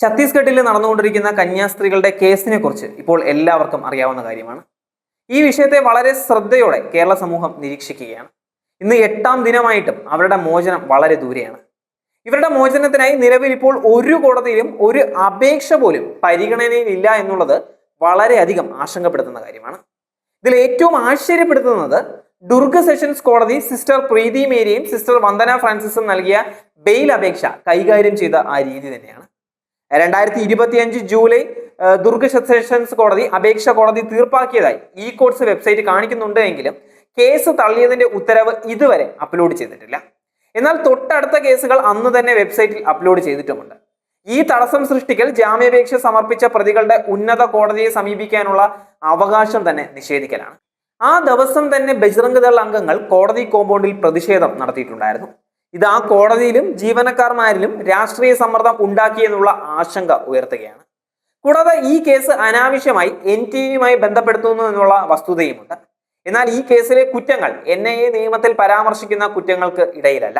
ഛത്തീസ്ഗഡിൽ നടന്നുകൊണ്ടിരിക്കുന്ന കന്യാസ്ത്രീകളുടെ കേസിനെ കുറിച്ച് ഇപ്പോൾ എല്ലാവർക്കും അറിയാവുന്ന കാര്യമാണ്. ഈ വിഷയത്തെ വളരെ ശ്രദ്ധയോടെ കേരള സമൂഹം നിരീക്ഷിക്കുകയാണ്. ഇന്ന് എട്ടാം ദിനമായിട്ടും അവരുടെ മോചനം വളരെ ദൂരെയാണ്. ഇവരുടെ മോചനത്തിനായി നിലവിൽ ഇപ്പോൾ ഒരു കോടതിയിലും ഒരു അപേക്ഷ പോലും പരിഗണനയിലില്ല എന്നുള്ളത് വളരെയധികം ആശങ്കപ്പെടുത്തുന്ന കാര്യമാണ്. ഇതിൽ ഏറ്റവും ആശ്ചര്യപ്പെടുത്തുന്നത് ദുർഗ സെഷൻസ് കോടതി സിസ്റ്റർ പ്രീതി മേരിയും സിസ്റ്റർ വന്ദന ഫ്രാൻസിസും നൽകിയ ബെയിൽ അപേക്ഷ കൈകാര്യം ചെയ്ത ആ രീതി തന്നെയാണ്. രണ്ടായിരത്തി ഇരുപത്തിയഞ്ച് ജൂലൈ ദുർഗ സെഷൻസ് കോടതി അപേക്ഷ കോടതി തീർപ്പാക്കിയതായി ഇ കോഴ്സ് വെബ്സൈറ്റ് കാണിക്കുന്നുണ്ട് എങ്കിലും കേസ് തള്ളിയതിന്റെ ഉത്തരവ് ഇതുവരെ അപ്ലോഡ് ചെയ്തിട്ടില്ല. എന്നാൽ തൊട്ടടുത്ത കേസുകൾ അന്ന് തന്നെ വെബ്സൈറ്റിൽ അപ്ലോഡ് ചെയ്തിട്ടുമുണ്ട്. ഈ തടസ്സം സൃഷ്ടിക്കൽ ജാമ്യാപേക്ഷ സമർപ്പിച്ച പ്രതികളുടെ ഉന്നത കോടതിയെ സമീപിക്കാനുള്ള അവകാശം തന്നെ നിഷേധിക്കലാണ്. ആ ദിവസം തന്നെ ബജ്രംഗ് ദൾ അംഗങ്ങൾ കോടതി കോമ്പൗണ്ടിൽ പ്രതിഷേധം നടത്തിയിട്ടുണ്ടായിരുന്നു. ഇത് ആ കോടതിയിലും ജീവനക്കാർമാരിലും രാഷ്ട്രീയ സമ്മർദ്ദം ഉണ്ടാക്കിയെന്നുള്ള ആശങ്ക ഉയർത്തുകയാണ്. കൂടാതെ ഈ കേസ് അനാവശ്യമായി എൻ ടി വിയുമായി ബന്ധപ്പെടുത്തുന്നു എന്നുള്ള വസ്തുതയുമുണ്ട്. എന്നാൽ ഈ കേസിലെ കുറ്റങ്ങൾ എൻ ഐ എ നിയമത്തിൽ പരാമർശിക്കുന്ന കുറ്റങ്ങൾക്ക് ഇടയിലല്ല.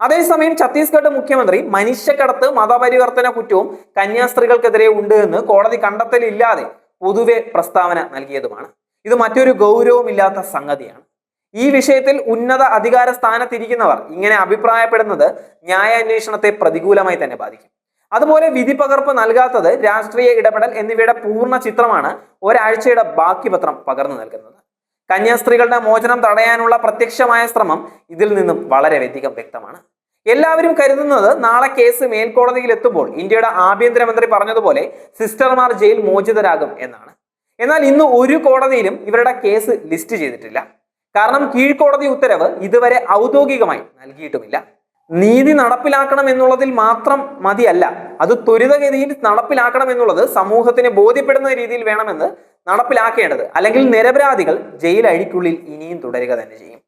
അതേസമയം ഛത്തീസ്ഗഡ് മുഖ്യമന്ത്രി മനുഷ്യക്കടത്ത് മതപരിവർത്തന കുറ്റവും കന്യാസ്ത്രീകൾക്കെതിരെ ഉണ്ട് എന്ന് കോടതി കണ്ടെത്തലില്ലാതെ പൊതുവെ പ്രസ്താവന നൽകിയതുമാണ്. ഇത് മറ്റൊരു ഗൗരവമില്ലാത്ത സംഗതിയാണ്. ഈ വിഷയത്തിൽ ഉന്നത അധികാര സ്ഥാനത്തിരിക്കുന്നവർ ഇങ്ങനെ അഭിപ്രായപ്പെടുന്നത് ന്യായാന്വേഷണത്തെ പ്രതികൂലമായി തന്നെ ബാധിക്കും. അതുപോലെ വിധി പകർപ്പ് നൽകാത്തത് രാഷ്ട്രീയ ഇടപെടൽ എന്നിവയുടെ പൂർണ ചിത്രമാണ് ഒരാഴ്ചയുടെ ബാക്കി പത്രം പകർന്നു നൽകുന്നത്. കന്യാസ്ത്രീകളുടെ മോചനം തടയാനുള്ള പ്രത്യക്ഷമായ ശ്രമം ഇതിൽ നിന്നും വളരെ അധികം വ്യക്തമാണ്. എല്ലാവരും കരുതുന്നത് നാളെ കേസ് മേൽക്കോടതിയിൽ എത്തുമ്പോൾ ഇന്ത്യയുടെ ആഭ്യന്തരമന്ത്രി പറഞ്ഞതുപോലെ സിസ്റ്റർമാർ ജയിൽ മോചിതരാകും എന്നാണ്. എന്നാൽ ഇന്ന് ഒരു കോടതിയിലും ഇവരുടെ കേസ് ലിസ്റ്റ് ചെയ്തിട്ടില്ല. കാരണം കീഴ്ക്കോടതി ഉത്തരവ് ഇതുവരെ ഔദ്യോഗികമായി നൽകിയിട്ടുമില്ല. നീതി നടപ്പിലാക്കണം എന്നുള്ളതിൽ മാത്രം മതിയല്ല അത് ത്വരിതഗതിയിൽ നടപ്പിലാക്കണം എന്നുള്ളത് സമൂഹത്തിന് ബോധ്യപ്പെടുന്ന രീതിയിൽ വേണമെന്ന് നടപ്പിലാക്കേണ്ടത് അല്ലെങ്കിൽ നിരപരാധികൾ ജയിലഴിക്കുള്ളിൽ ഇനിയും തുടരുക തന്നെ ചെയ്യും.